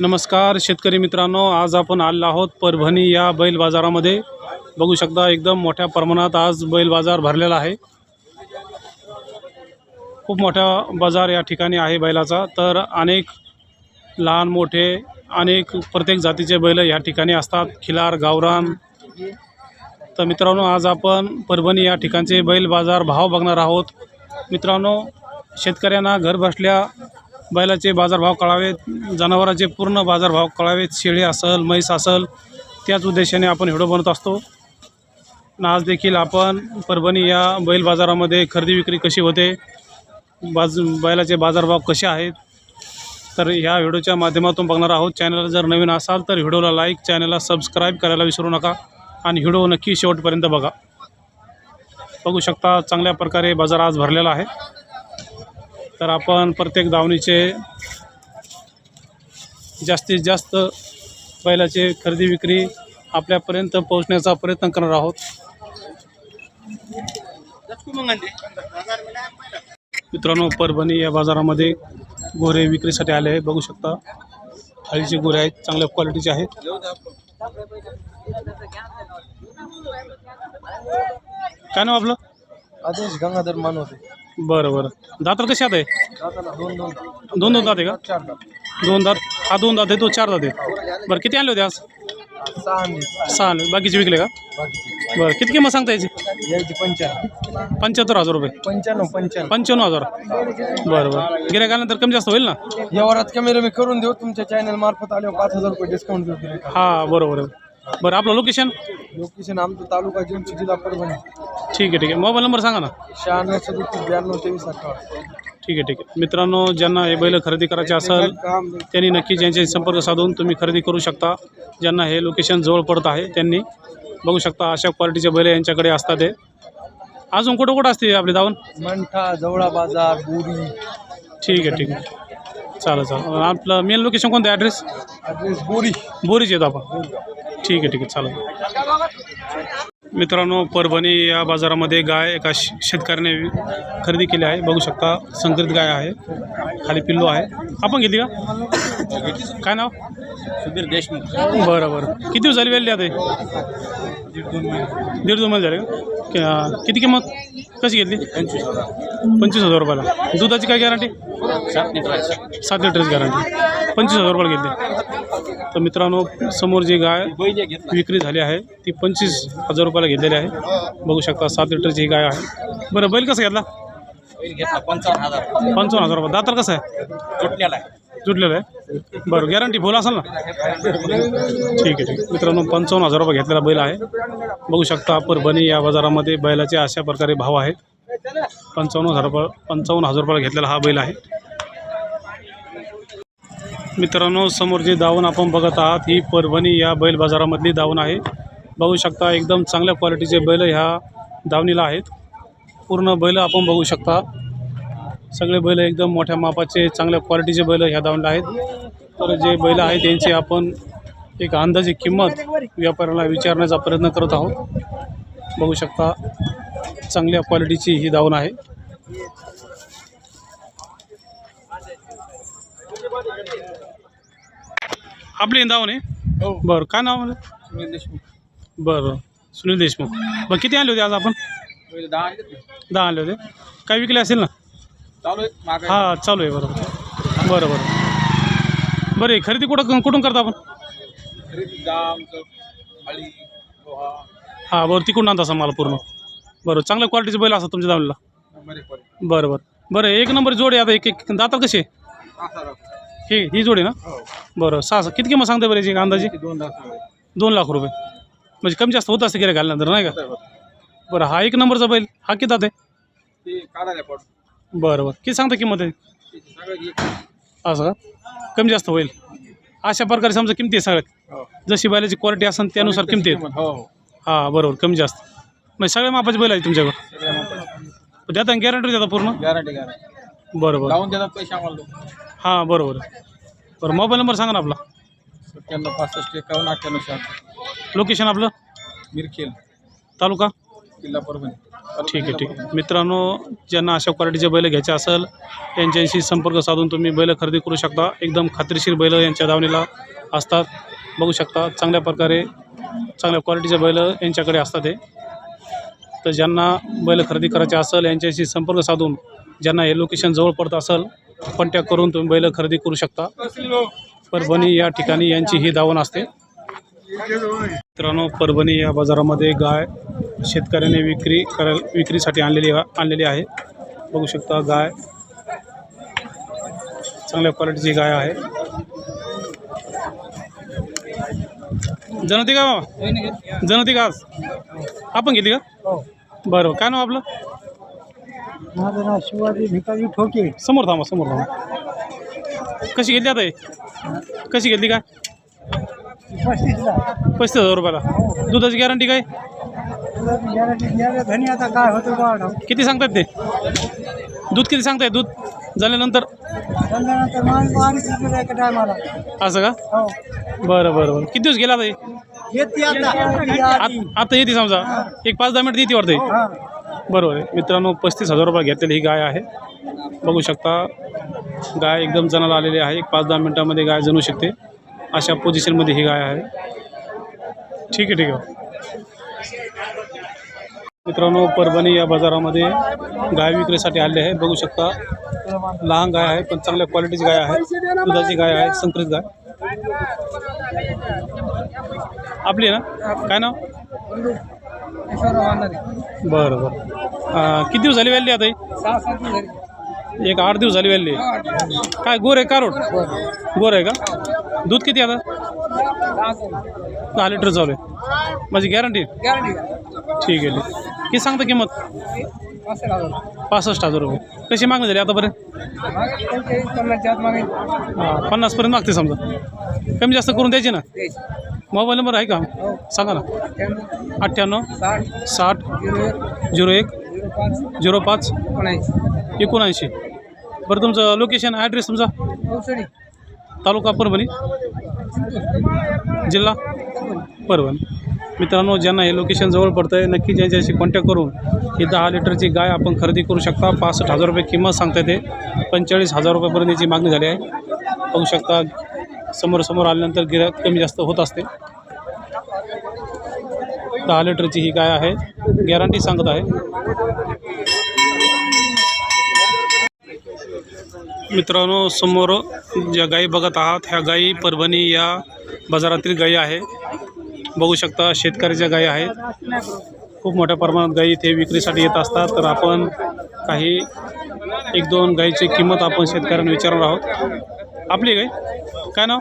नमस्कार शेतकरी मित्रांनो आज आपण आलो आहोत परभणी या बैल बाजारामध्ये. बघू शकता एकदम मोठ्या प्रमाणात आज बैल बाजार भरलेला आहे. खूप मोठा बाजार या ठिकाणी आहे बैलाचा. तर अनेक लहान मोठे अनेक प्रत्येक जातीचे बैल या ठिकाणी असतात. खिलार गावरान. तर मित्रांनो आज आपण परभणी या ठिकाणचे बैल बाजार भाव बघणार आहोत. मित्रांनो शेतकऱ्यांना घर बसल्या बैलाचे बाजारभाव कळावेत जनावरांचे पूर्ण बाजारभाव कळावेत शेळी असेल म्हैस असेल त्याच उद्देशाने आपण व्हिडिओ बनवत असतो. आज देखील आपण परभणी या बैल बाजारामध्ये खरेदी विक्री कशी होते बाज बैलाचे बाजारभाव कसे आहेत तर ह्या व्हिडिओच्या माध्यमातून बघणार आहोत. चॅनलला जर नवीन असाल तर व्हिडिओला लाईक चॅनलला सबस्क्राईब करायला विसरू नका आणि व्हिडिओ नक्की शेवटपर्यंत बघा. बघू शकता चांगल्या प्रकारे बाजार आज भरलेला आहे. तर आपण प्रत्येक दावणीचे जास्तीत जास्त बैलाचे खरेदी विक्री आपल्यापर्यंत पोहोचण्याचा प्रयत्न करणार आहोत. मित्रांनो परभणी या बाजारामध्ये गोरे विक्रीसाठी आले आहे बघू शकता थाळीचे गोरे आहेत चांगल्या क्वालिटीचे आहेत. काय नाव आपलं? आदेश गंगाधर मान होते बरं बरं. दातार कसे आहे? दोन दोन दोन दोन दात आहे का? चार दोन दात. हा दोन दात आहे तो चार दात आहे. बरं किती आणले होते आज? सहा आणले. बाकीचे विकले का? बरं किती किंमत सांगता याची? यायची पंच्याण्णव पंच्याहत्तर हजार रुपये. पंच्याण्णव पंच्याण्णव पंच्याण्णव हजार. बरं बरं. आल्यानंतर कमी जास्त होईल ना? व्यवहारात कमी मी करून देऊ. तुमच्या चॅनल मार्फत आल्यावर पाच हजार रुपये डिस्काउंट देऊ गिऱ्हाईकाला. हा बरोबर आहे. बरं आपलं लोकेशन लोकेशन आमचं तालुका जिल्हा परभणी. ठीक आहे ठीक आहे. मोबाईल नंबर सांगा ना. शहाण्णव सदतीस ब्याण्णव तेवीस अठ्ठावन्न ठीक आहे ठीक आहे. मित्रांनो ज्यांना हे बैल खरेदी करायचे असेल त्यांनी नक्की ज्यांचे संपर्क साधून तुम्ही खरेदी करू शकता. ज्यांना हे लोकेशन जवळ पडत आहे त्यांनी बघू शकता अशा क्वालिटीचे बैल यांच्याकडे असतात हे. अजून कुठं कुठं असते आपली दावण? मंठा जवळा बाजार बोरी. ठीक आहे ठीक आहे. चालेल चालेल. आपलं मेन लोकेशन कोणतं ॲड्रेस ॲड्रेस बोरी. बोरीच येतो आपण. ठीक आहे ठीक आहे. चालेल. मित्रांनो परभणी या बाजारामध्ये गाय एका श- शेतकऱ्याने खरेदी केली आहे. बघू शकता संकरित गाय आहे. खाली पिल्लू आहे. आपण घेतली का? काय नाव? सुधीर देशमुख. बरं बरं. किती दिवस झाली वेळली आता? दीड दोन महिने झाले. का? किती किंमत? कशी घेतली? पंचवीस पंचवीस हजार रुपयाला. दुधाची काय गॅरंटी सात लिटर सात. लिटरची गॅरंटी पंचवीस हजार रुपयाला घेतली. तर मित्रांनो समोर जी गाय विक्री झाली आहे ती पंचवीस हजार रुपयाला घेतलेली आहे. बघू शकता सात लिटरची ही गाय आहे. बरं बैल कसं घेतला? घेतला पंचावन्न हजार. पंचावन्न हजार रुपये. दातार कसं आहे? तुटलेला आहे. जुटलेलं आहे. बरं गॅरंटी बोला असेल ना? ठीक आहे ठीक मित्रांनो पंचावन्न हजार रुपये घेतलेला बैल आहे. बघू शकता परभणी या बाजारामध्ये बैलाचे अशा प्रकारे भाव आहेत. पंचावन्न हजार रुपये पंचावन्न हजार रुपयाला घेतलेला हा बैल आहे. मित्रांनो समोर जी दावण आपण बघत आहात ही परभणी या बैल बाजारामधली दावण आहे. बघू शकता एकदम चांगल्या क्वालिटीचे बैल ह्या दावणीला आहेत. पूर्ण बैल आपण बघू शकता. सगळे बैल एकदम मोठ्या मापाचे चांगल्या क्वालिटीचे बैल ह्या दावणीला आहेत. तर जे बैल आहेत त्यांची आपण एक अंदाजे किंमत व्यापाऱ्याला विचारण्याचा प्रयत्न करत आहोत. बघू शकता चांगल्या क्वालिटीची ही दावण आहे. आपली दावण आहे हो. बरं काय नाव म्हणलं सुनील देशमुख. बरं बरं सुनील देशमुख. बरं किती आणले होते आज आपण? दहा आणले होते. काय विकले असेल ना? चालू आहे हां चालू आहे बरोबर. बरं बरं. बरं खरेदी कुठं कुठून करता आपण? हां बरं तिकडून आणता असं मला पूर्ण. बरं चांगल्या क्वालिटीचे बैल असतात तुमच्या दावणीला पर्यंत. बरं बरं. बरं एक नंबर जोड आहे आता. एक एक दातार कसे. हे ही जोड आहे ना? हो. बरं सहा सहा. किती किंमत सांगते बरं याची अंदाजे? दोन लाख रुपये. म्हणजे कमी जास्त होत असते गिऱ्हाईक घालल्यानंतर नाही का. बरं हा एक नंबरचा बैल हा किती आहे? बरं बरं. किती सांगता किंमत आहे? असं का? कमी जास्त होईल. अशा प्रकारे समजा किमती आहे सगळ्यात. हो. जशी बैलाची क्वालिटी असेल त्यानुसार किमती आहेत. हो हो. बरोबर. कमी जास्त. म्हणजे सगळ्या मापाचे बैल आहे तुमच्याकडं. देता गॅरंटी देता पूर्ण? गॅरंटी गॅरंटी बरोबर लावून देतात पैसे आम्हाला. हां बरोबर. बरं मोबाईल नंबर सांगा ना आपला. सत्त्याण्णव पासष्ट एकावन्न अठ्ठ्याण्णव शहात्तर लोकेशन आपलं? मिरखेल तालुका? जिल्हा परभणी. ठीक आहे ठीक आहे. मित्रांनो ज्यांना अशा क्वालिटीचे बैल घ्यायचे असेल यांच्याशी संपर्क साधून तुम्ही बैल खरेदी करू शकता. एकदम खात्रीशीर बैल यांच्या दावणीला असतात. बघू शकता चांगल्या प्रकारे चांगल्या क्वालिटीचे बैल यांच्याकडे असतात हे. तर ज्यांना बैल खरेदी करायचे असेल यांच्याशी संपर्क साधून ज्यांना हे लोकेशन जवळ पडत असेल कॉन्टॅक्ट करून तुम्ही बैल खरेदी करू शकता. परभणी या ठिकाणी यांची ही दावण असते. मित्रांनो परभणी या बाजारामध्ये गाय शेतकऱ्याने विक्री करा विक्रीसाठी आणलेली आणलेली आहे. बघू शकता गाय. चांगल्या क्वालिटीची गाय आहे. जनती का बाबा? जनती का आज? आपण घेतली का? बरं बरं. काय नाव आपलं? माझं नाव शिवाजी भिकाजी ठोके. समोर थांबा समोर थांबा. कशी घेतली आता हे? कशी घेतली काय? पस्तीसला. पस्तीस हजार रुपयाला. दुधाची गॅरंटी काय? धनी आता काय होतं किती सांगतात ते? दूध किती सांगताय दूध? झाल्यानंतर? एका टायमाला. असं का? हो. बरं बरं बरं. किती दिवस गेला आता हे? येते आता. येते समजा. एक पाच दहा मिनिट येते वाटते बरोबर आहे. मित्रांनो पस्तीस हजार रुपये घेतलेली ही गाय आहे. बघू शकता गाय एकदम जणाला आलेली आहे. एक पाच दहा मिनिटामध्ये गाय जणू शकते. अशा पोझिशनमध्ये ही गाय आहे. ठीक आहे ठीक आहे. मित्रांनो परभणी या बाजारामध्ये गाय विक्रीसाठी आले आहे. बघू शकता लहान गाय आहे पण चांगल्या क्वालिटीची गाय आहे. दुधाची गाय आहे संकरित गाय. आपली ना? काय नाव? बरं बरं. अं, किती दिवस झाली व्हॅली आता ही? एक आठ दिवस झाली व्हॅली काय गोर आहे कारोड गोर आहे का? दूध किती आता? दहा लिटर चालू आहे. माझी गॅरंटी? ठीक आहे. किती सांगता किंमत? पासष्ट हजार रुपये. कशी मागणी झाली आतापर्यंत? हां पन्नासपर्यंत मागते समजा. कमी जास्त करून द्यायची ना? मोबाईल नंबर आहे का? सांगा ना. अठ्ठ्याण्णव साठ झिरो एक झिरो पाच. एकोणऐंशी. बरं तुमचं लोकेशन ॲड्रेस तुमचा? तालुका परभणी? जिल्हा? परभणी. मित्रांनो ज्यांना हे लोकेशन जवळ पडतं आहे नक्की ज्यांच्याशी कॉन्टॅक्ट करून ही दहा लिटरची गाय आपण खरेदी करू शकता. पासष्ट हजार रुपये किंमत सांगता येते पंचेचाळीस हजार रुपयापर्यंत याची मागणी झाली आहे. बघू शकता समोर समोर आल्यानंतर गिऱ्हाईक कमी जास्त होत असते दहा लिटरची ही गाय आहे. गॅरंटी सांगत आहे. मित्रांनो समोर ज्या गायी बघत आहात ह्या गायी परभणी या बाजारातील गायी आहे. बघू शकता शेतकऱ्याच्या गायी आहेत. खूप मोठ्या प्रमाणात गायी इथे विक्रीसाठी येत असतात. तर आपण काही एक दोन गायीची किंमत आपण शेतकऱ्यांना विचारणार आहोत. आपली गाय. काय नाव?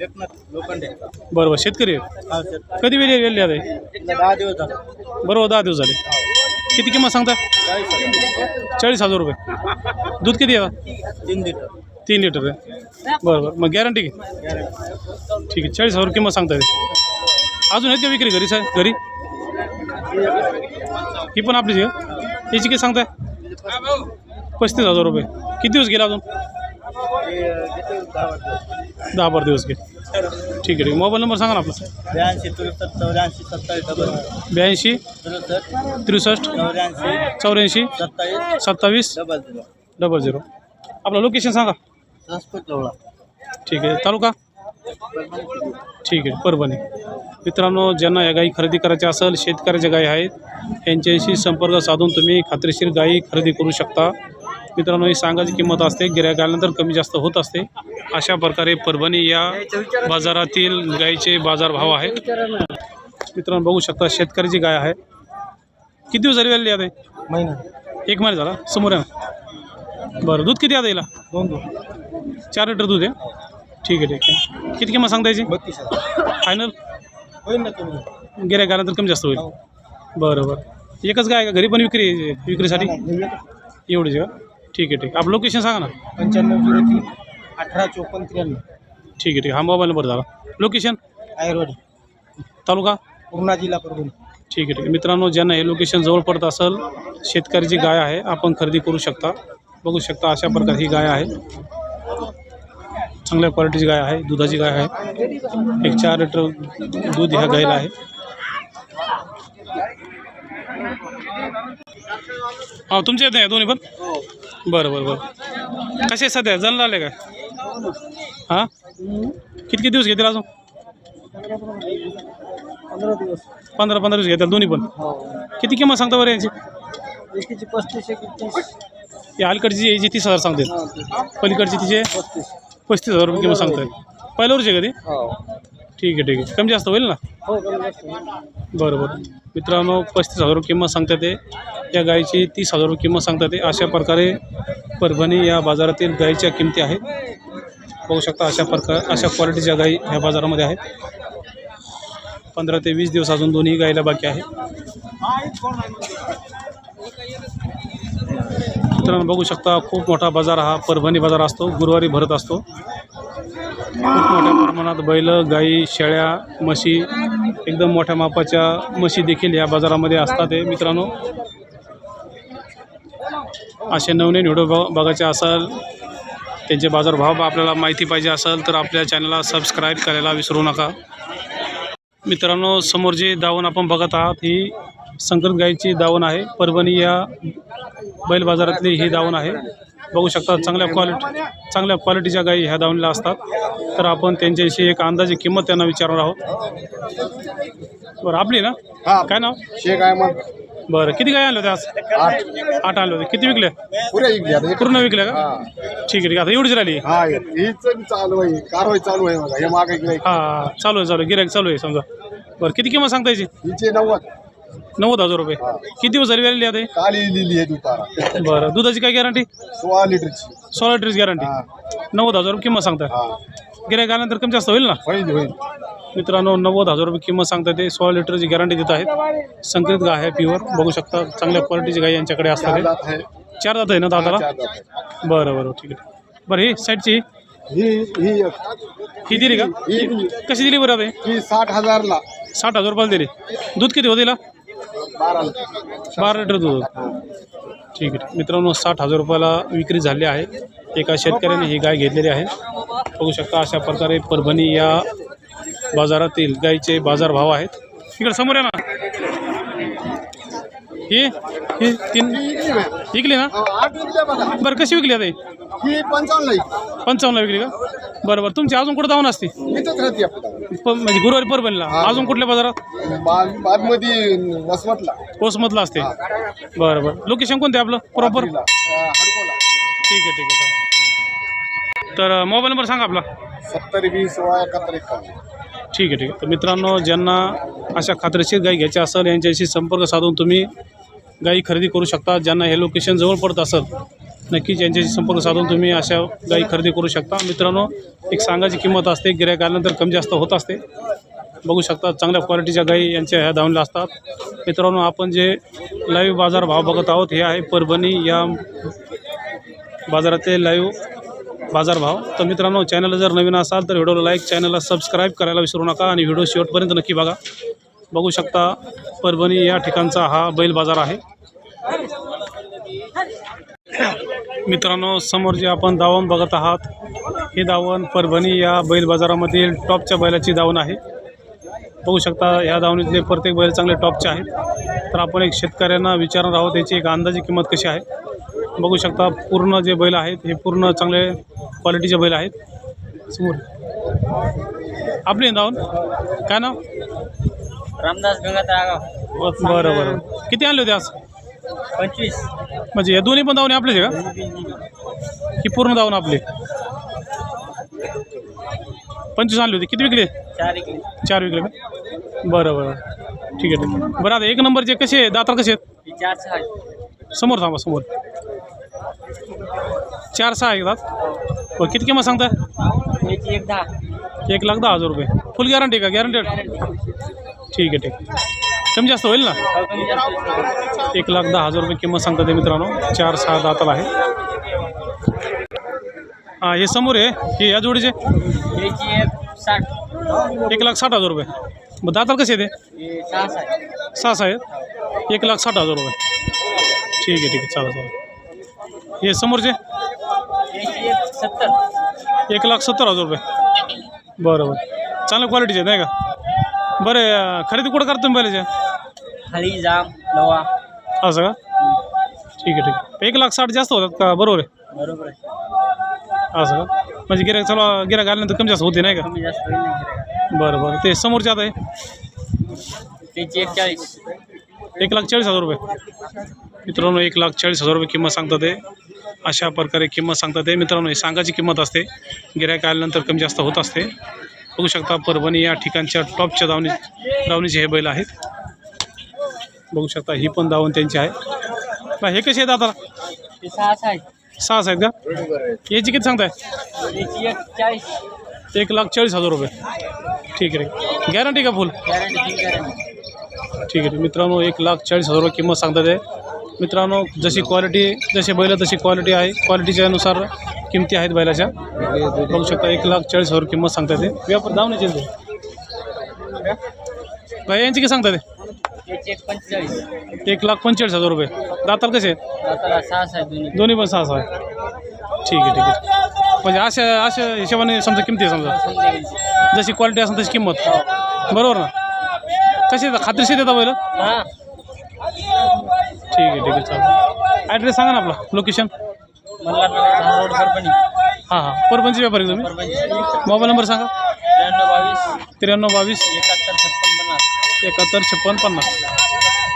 लोखंडे बरोबर शेतकरी आहेत? कधी वेळी वेळली आता? हे? दहा दिवस झाले. बरोबर दहा दिवस झाले. किती किंमत सांगता? चाळीस हज़ार. रुपये. दूध किती आहे? तीन लिटर. तीन लिटर आहे. बरं बरं मग गॅरंटी घे ठीक आहे चाळीस हज़ार किंमत सांगता येते अजून आहेत का विक्री घरी साहेब? घरी? ही पण आपलीच आहे का? याची किती सांगताय? पस्तीस हज़ार रुपये. किती दिवस गेला अजून? दहा बारा दिवस गेले ठीक आहे ठीक मोबाईल नंबर सांगा ना आपला. ब्याऐंशी त्रेसष्ट चौऱ्याऐंशी सत्तावीस डबल ब्याऐंशी त्रेसष्ट त्रेसष्ट चौऱ्याऐंशी चौऱ्याऐंशी सत्तावीस सत्तावीस डबल झिरो. Double zero. आपलं लोकेशन सांगा. संस्कृत लवळा ठीक आहे तालुका? ठीक आहे परभणी. मित्रांनो ज्यांना या गायी खरेदी करायच्या असेल शेतकऱ्याच्या गायी आहेत यांच्याशी संपर्क साधून तुम्ही खात्रीशीर गायी खरेदी करू शकता. मित्रांनो ही सांगायची किंमत असते गिऱ्हाईक आल्यानंतर कमी जास्त होत असते. अशा प्रकारे परभणी या बाजारातील गायीचे बाजारभाव आहेत. मित्रांनो बघू शकता शेतकऱ्याची गाय आहे. किती दिवस झाली व्हॅली आता? महिना. एक महिना झाला? समोर आहे बरं दूध किती आता याला दोन दोन चार लिटर दूध आहे? ठीक आहे ठीक आहे. किती किंमत सांगता याची बत्तीस फायनल होईल ना तुम्ही गिऱ्हाईक आल्यानंतर कमी जास्त होईल. बरं बरं. एकच गाय का? घरी पण विक्री आहे विक्रीसाठी? एवढीच का? ठीक आहे ठीक आहे आपलं लोकेशन सांगा ना. पंच्याण्णव झिरो तीन अठरा चोपन्न त्र्याण्णव. ठीक आहे ठीक आहे. हा मोबाईल नंबर झाला लोकेशन आयुर्वाडी. तालुका? पूर्णा जिल्हा परभणी. ठीक आहे ठीक आहे. मित्रांनो ज्यांना हे लोकेशन जवळ पडत असेल शेतकऱ्याची गाय आहे आपण खरेदी करू शकता. बघू शकता अशा प्रकारे ही गाय आहे. चांगल्या क्वालिटीची गाय आहे दुधाची गाय आहे. एक चार लिटर दूध ह्या गायला आहे. हा तुमच्या येत नाही दोन्ही पण? बरं बरं बरं. कसे सध्या? जण आले काय हां? किती दिवस घेतील अजून? पंधरा दिवस पंधरा दिवस घेतील दोन्ही पण? हो किती किंमत सांगता बरं यांची? पस्तीस या अलीकडची याची तीस हजार सांगते. हा, ते पलीकडची तिचे पस्तीस. हजार रुपये किंमत सांगताय. पहिल्या वर्षी कधी हो. ठीक आहे ठीक आहे. कमी जास्त होईल ना? हो कमी जास्त बरं बरं मित्रांनो पस्तीस हजार रुपये किंमत सांगतात ते. या गायीची तीस हजार रुपये किंमत सांगतात ते. अशा प्रकारे परभणी या बाजारातील गायीच्या किमती आहेत. बघू शकता अशा प्रकार अशा क्वालिटीच्या गायी ह्या बाजारामध्ये आहेत. पंधरा ते वीस दिवस अजून दोन्ही गायीला बाकी आहे. मित्रांनो बघू शकता खूप मोठा बाजार हा परभणी बाजार असतो. गुरुवारी भरत असतो. खूप मोठ्या प्रमाणात बैल गाई शेळ्या म्हशी एकदम मोठ्या मापाच्या म्हशी देखील या बाजारामध्ये असतात हे मित्रांनो. असे नवने व्हिडिओ बघायचे असाल त्यांचे बाजारभाव आपल्याला माहिती पाहिजे असेल तर आपल्या चॅनलला सबस्क्राईब करायला विसरू नका. मित्रांनो समोर जी दावण आपण बघत आहात ही संकरित गाईची दावण आहे. परभणी या बैल बाजारातली ही दावण आहे. बघू शकता चांगल्या क्वालिटी चांगल्या क्वालिटीच्या गायी ह्या दावणीला असतात. तर आपण त्यांच्याविषयी एक अंदाजे किंमत त्यांना विचारणार आहोत. बरं आपली ना? हा. काय नाव? शेख अहमद. बरं किती गाय आणले होते आज? आठ. आठ आणले होते किती विकले पूर्ण विकले का? ठीक आहे ठीक आहे. आता एवढीच राहिली? हा चालू आहे. कारवाई चालू आहे हे चालू आहे चालू आहे. गिरायक चालू आहे समजा. बरं किती किंमत सांगता याची नव्वद. नव्वद हजार रुपये. किती दिवस झाली वेळेली आता? काली आहे दुपारा. बरं. दुधाची काय गॅरंटी सोळा लिटरची. सोळा लिटरची गॅरंटी नव्वद हजार रुपये किंमत सांगता हा. गिरायक आल्यानंतर कमी जास्त होईल ना? होईल होईल. मित्रांनो नव्वद हजार रुपये किंमत सांगतात ते. सोळा लिटरची गॅरंटी देत आहेत. संकरित गाय आहे प्युअर बघू शकता चांगल्या क्वालिटीची गाय यांच्याकडे असतात. चार हे. दात आहे चार दात आहे ना दादाला चार दात आहे. बरं बरं ठीक आहे. बरं ही साईडची? ही ही. ही दिली का? ही. कशी दिली बरं आता? ही? ही साठ हजारला. साठ हजार रुपयाला दिली. दूध किती होते हिला? बारा लिटर दूध ठीक आहे. मित्रांनो साठ हजार रुपयाला विक्री झाली आहे. एका शेतकऱ्याने ही गाय घेतलेली आहे. बघू शकता अशा प्रकारे परभणी या बाजारातील गायीचे बाजारभाव आहेत. इकडे समोर आहे ना. ही? ही तीन विकली ना? बरं कशी विकली आता ही? ही पंचावन्न ला पंचावन्नला विकली का? बरं बरं. तुमची अजून कुठं जाऊन असते? इथंच राहते आपल्याला प- म्हणजे गुरुवारी परभणीला. अजून कुठल्या बाजारात? वसमतला. पोस्टमधला असते. बरं बरं. लोकेशन कोणतं आपलं? प्रॉपर? हडकोला ठीक आहे ठीक आहे. चालेल. तर मोबाईल नंबर सांगा आपला. सत्तर वीस सोळा एकाहत्तर एकावन्न ठीक आहे ठीक आहे. तर मित्रांनो ज्यांना अशा खात्रीशीर गाई घ्यायच्या असेल यांच्याशी संपर्क साधून तुम्ही गाई खरेदी करू शकता ज्यांना हे लोकेशन जवळ पडत असेल नक्कीच यांच्याशी संपर्क साधून तुम्ही अशा गाई खरेदी करू शकता. मित्रांनो एक सांगायची किंमत असते गिऱ्हाईक आल्यानंतर कमी जास्त होत असते. बघू शकता चांगल्या क्वालिटीच्या गाई यांच्या ह्या धावल्या असतात. मित्रांनो आपण जे लाईव्ह बाजार भाव बघत आहोत हे आहे परभणी या बाजारातले लाईव्ह बाजारभाव तर मित्रांनो चॅनलला जर नवीन असाल तर व्हिडिओला लाईक चॅनलला सबस्क्राईब करायला विसरू नका आणि व्हिडिओ शेवटपर्यंत नक्की बघा. बघू शकता परभणी या ठिकाणचा हा बैल बाजार आहे. मित्रांनो समोर जे आपण दावण बघत आहात हे दावण परभणी या बैल बाजारामधील टॉपच्या बैलाची दावण आहे. बघू शकता या दावणीतले प्रत्येक बैल चांगले टॉपचे आहेत. तर आपण एक शेतकऱ्यांना विचारणार आहोत त्याची एक अंदाजी किंमत कशी आहे? बघू शकता पूर्ण जे बैल आहेत हे पूर्ण चांगले क्वालिटीचे बैल आहेत. समोर. आपली दावण काय नाव? रामदास गंगाधर आगाव बरं बरं. किती आणले होते आज? पंचवीस. म्हणजे हे दोन्ही पण दावणे आपलेच आहे का? ही पूर्ण दावण आपली? पंचवीस आणले होते. किती विकले? चार इकडे चार विकले का? बरं बरं. ठीक आहे ठीक आहे. बरं आता एक नंबरचे कसे आहे दातार कसे आहेत? चार सहा आहे. समोर थांबा समोर. चार सहा आहेत दात? बरं किती किंमत सांगता याची एक दहा. एक लाख दहा हजार रुपये. फुल गॅरंटी का? गॅरंटेड ठीक आहे ठीक आहे. कमी जास्त होईल ना? एक लाख दहा हजार रुपये किंमत सांगता ते मित्रांनो. चार सहा दाताला आहे. हां हे समोर आहे. हे या जोडीचे? एक लाख साठ हजार रुपये. मग दाताला कसे आहे ते सहा सहा आहेत. एक लाख साठ हजार रुपये. ठीक आहे ठीक आहे. चालेल चालेल. हे समोरचे? एक एक लाख सत्तर हजार रुपये. बरं बरं. चांगल्या क्वालिटीचे नाही का? बरं खरेदी कुठं करतो तुम्ही पहिल्याच्या खाली जाम लवा असं का? ठीक आहे ठीक आहे. एक लाख साठ जास्त होतात का? बरोबर आहे? बरोबर आहे. असं का? म्हणजे गिऱ्हाईक चला गिऱ्हाईक आल्यानंतर कमी जास्त होते नाही का? कमी जास्त होईल. बरं बरं. ते समोरचे आता आहे त्याची एक चाळीस एक लाख चाळीस हजार रुपये. मित्रांनो एक लाख चाळीस हजार रुपये किंमत सांगतात ते अशा प्रकारे किंमत सांगतात ते मित्रांनो ही सांगायची किंमत असते. गिऱ्हाईक आल्यानंतर कमी जास्त होत असते. बघू शकता परभणी या ठिकाणच्या टॉपच्या दावणी दावणीचे हे बैल आहेत. बघू शकता ही पण दावण त्यांची आहे. हे कसे आहेत आता सहा सहा आहे सहा आहेत का? याची किती सांगताय? एक लाख चाळीस हजार रुपये. ठीक आहे. गॅरंटी का फुल ठीक आहे. मित्रांनो एक लाख चाळीस हजार रुपये किंमत सांगतात आहे मित्रांनो जशी क्वालिटी जशी बैल तशी क्वालिटी आहे. क्वालिटीच्यानुसार किमती आहेत बैलाच्या. बघू शकता एक लाख चाळीस हजार किंमत सांगता ते व्यापार धावण्याचे काय यांची काय सांगता ते? एक लाख पंचेचाळीस हजार रुपये. दाताल कसे दोन्ही पण सहा सहा ठीक आहे ठीक आहे. म्हणजे अशा अशा हिशोबाने समजा किमती आहे समजा. जशी क्वालिटी असेल तशी किंमत. बरोबर ना? कशी खात्रीशी देता बैल? ठीक आहे ठीक आहे चालेल. ॲड्रेस सांगा ना आपला लोकेशन मल्हारनगर रोड परभणी हां हां. परपंच व्यापारी तुम्ही? परभणी मोबाईल नंबर सांगा. त्र्याण्णव बावीस. त्र्याण्णव बावीस एकाहत्तर छप्पन पन्नास. एकाहत्तर छप्पन पन्नास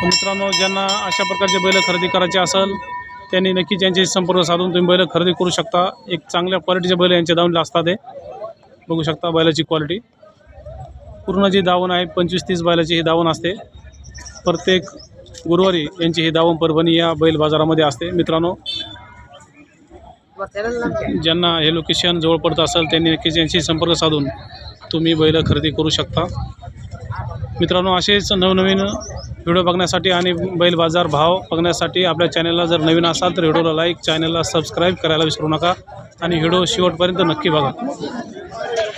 तर मित्रांनो ज्यांना अशा प्रकारचे बैल खरेदी करायचे असेल त्यांनी नक्कीच यांच्याशी संपर्क साधून तुम्ही बैल खरेदी करू शकता. एक चांगल्या क्वालिटीचे बैल यांच्या दावणीला असतात ते बघू शकता बैलाची क्वालिटी पूर्ण जी दावण आहे पंचवीस तीस बैलाची ही दावण असते. प्रत्येक गुरुवारी यांची ही दावण परभणी या बैल बाजारामध्ये असते. मित्रांनो ज्यांना हे लोकेशन जवळ पडत असेल त्यांनी नक्कीच यांशी संपर्क साधून तुम्ही बैल खरेदी करू शकता. मित्रांनो असेच नवनवीन व्हिडिओ बघण्यासाठी आणि बैल बाजार भाव बघण्यासाठी आपल्या चॅनलला जर नवीन असाल तर व्हिडिओला लाईक चॅनलला सबस्क्राईब करायला विसरू नका आणि व्हिडिओ शेवटपर्यंत नक्की बघा.